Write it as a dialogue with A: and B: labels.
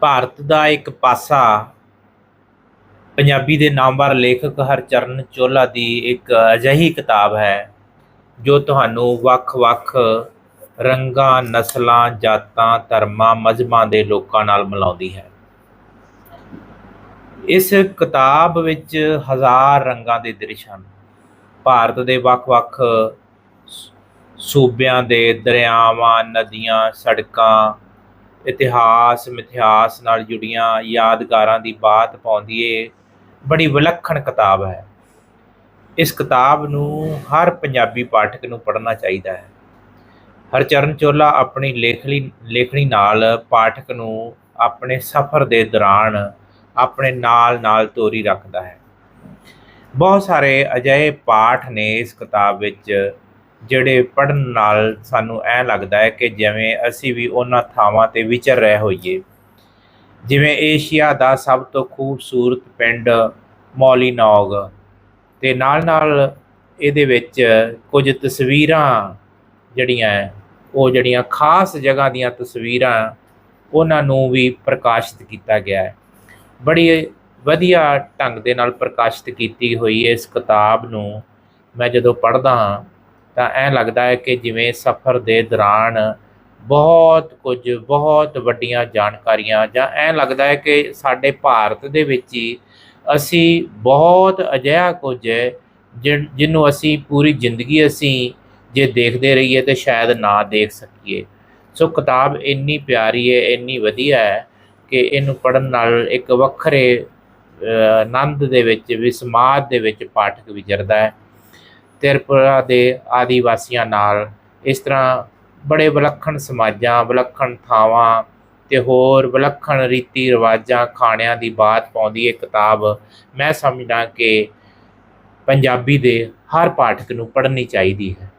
A: ਭਾਰਤ ਦਾ ਇੱਕ ਪਾਸਾ ਪੰਜਾਬੀ ਦੇ ਨਾਮਵਰ ਲੇਖਕ ਹਰਚਰਨ ਚੋਲਾ ਦੀ ਇੱਕ ਅਜਿਹੀ ਕਿਤਾਬ ਹੈ, ਜੋ ਤੁਹਾਨੂੰ ਵੱਖ-ਵੱਖ ਰੰਗਾਂ, ਨਸਲਾਂ, ਜਾਤਾਂ, ਧਰਮਾਂ, ਮਜ਼ਹਬਾਂ ਦੇ ਲੋਕਾਂ ਨਾਲ ਮਿਲਾਉਂਦੀ ਹੈ। ਇਸ ਕਿਤਾਬ ਵਿੱਚ ਹਜ਼ਾਰ ਰੰਗਾਂ ਦੇ ਦ੍ਰਿਸ਼ ਹਨ। ਭਾਰਤ ਦੇ ਵੱਖ-ਵੱਖ ਸੂਬਿਆਂ ਦੇ ਦਰਿਆਵਾਂ, ਨਦੀਆਂ, ਸੜਕਾਂ ਇਤਿਹਾਸ, ਮਿਥਿਹਾਸ ਨਾਲ ਜੁੜੀਆਂ ਯਾਦਗਾਰਾਂ ਦੀ ਬਾਤ ਪਾਉਂਦੀ ਏ ਬੜੀ ਵਿਲੱਖਣ ਕਿਤਾਬ ਹੈ। ਇਸ ਕਿਤਾਬ ਨੂੰ ਹਰ ਪੰਜਾਬੀ ਪਾਠਕ ਨੂੰ ਪੜ੍ਹਨਾ ਚਾਹੀਦਾ ਹੈ। ਹਰਚਰਨ ਚੋਲਾ ਆਪਣੀ ਲੇਖਣੀ ਲੇਖਣੀ ਨਾਲ ਪਾਠਕ ਨੂੰ ਆਪਣੇ ਸਫ਼ਰ ਦੇ ਦੌਰਾਨ ਆਪਣੇ ਨਾਲ-ਨਾਲ ਤੋਰੀ ਰੱਖਦਾ ਹੈ। ਬਹੁਤ ਸਾਰੇ ਅਜਿਹੇ ਪਾਠ ਨੇ ਇਸ ਕਿਤਾਬ ਵਿੱਚ ਜਿਹੜੇ ਪੜਨ ਨਾਲ ਸਾਨੂੰ ਐ ਲੱਗਦਾ ਹੈ ਕਿ ਜਿਵੇਂ ਅਸੀਂ ਵੀ ਉਹਨਾਂ ਥਾਵਾਂ ਤੇ ਵਿਚਰ ਰਹੇ ਹੋਈਏ। ਜਿਵੇਂ ਏਸ਼ੀਆ ਦਾ ਸਭ ਤੋਂ ਖੂਬਸੂਰਤ ਪਿੰਡ ਮੌਲੀਨੌਗ ਤੇ ਨਾਲ ਨਾਲ ਇਹਦੇ ਵਿੱਚ ਕੁਝ ਤਸਵੀਰਾਂ ਜਿਹੜੀਆਂ ਉਹ ਜਿਹੜੀਆਂ ਖਾਸ ਜਗ੍ਹਾ ਦੀਆਂ ਤਸਵੀਰਾਂ ਉਹਨਾਂ ਨੂੰ ਵੀ ਪ੍ਰਕਾਸ਼ਿਤ ਕੀਤਾ ਗਿਆ ਹੈ। ਬੜੀ ਵਧੀਆ ਢੰਗ ਦੇ ਨਾਲ ਪ੍ਰਕਾਸ਼ਿਤ ਕੀਤੀ ਹੋਈ ਇਸ ਕਿਤਾਬ ਨੂੰ ਮੈਂ ਜਦੋਂ ਪੜ੍ਹਦਾ ਹਾਂ ਤਾਂ ਐਂ ਲੱਗਦਾ ਹੈ ਕਿ ਜਿਵੇਂ ਸਫ਼ਰ ਦੇ ਦੌਰਾਨ ਬਹੁਤ ਕੁਝ, ਬਹੁਤ ਵੱਡੀਆਂ ਜਾਣਕਾਰੀਆਂ ਜਾਂ ਐਂ ਲੱਗਦਾ ਹੈ ਕਿ ਸਾਡੇ ਭਾਰਤ ਦੇ ਵਿੱਚ ਹੀ ਅਸੀਂ ਬਹੁਤ ਅਜਿਹਾ ਕੁਝ ਹੈ ਜਿਹਨੂੰ ਅਸੀਂ ਪੂਰੀ ਜ਼ਿੰਦਗੀ ਅਸੀਂ ਜੇ ਦੇਖਦੇ ਰਹੀਏ ਤੇ ਸ਼ਾਇਦ ਨਾ ਦੇਖ ਸਕੀਏ। ਸੋ ਕਿਤਾਬ ਇੰਨੀ ਪਿਆਰੀ ਹੈ, ਇੰਨੀ ਵਧੀਆ ਹੈ ਕਿ ਇਹਨੂੰ ਪੜਨ ਨਾਲ ਇੱਕ ਵੱਖਰੇ ਆਨੰਦ ਦੇ ਵਿੱਚ ਵਿਸਮਾਦ ਦੇ ਵਿੱਚ ਪਾਠਕ ਵਿਚਰਦਾ ਹੈ। ਤ੍ਰਿਪੁਰਾ ਦੇ ਆਦੀਵਾਸੀਆਂ ਨਾਲ ਇਸ ਤਰ੍ਹਾਂ ਬੜੇ ਵਿਲੱਖਣ ਸਮਾਜਾਂ, ਵਿਲੱਖਣ ਥਾਵਾਂ ਤੇ ਹੋਰ ਵਿਲੱਖਣ ਰੀਤੀ ਰਿਵਾਜਾਂ, ਖਾਣਿਆਂ ਦੀ ਬਾਤ ਪਾਉਂਦੀ ਇਹ ਕਿਤਾਬ ਮੈਂ ਸਮਝਦਾ ਕਿ ਪੰਜਾਬੀ ਦੇ ਹਰ ਪਾਠਕ ਨੂੰ ਪੜ੍ਹਨੀ ਚਾਹੀਦੀ ਹੈ।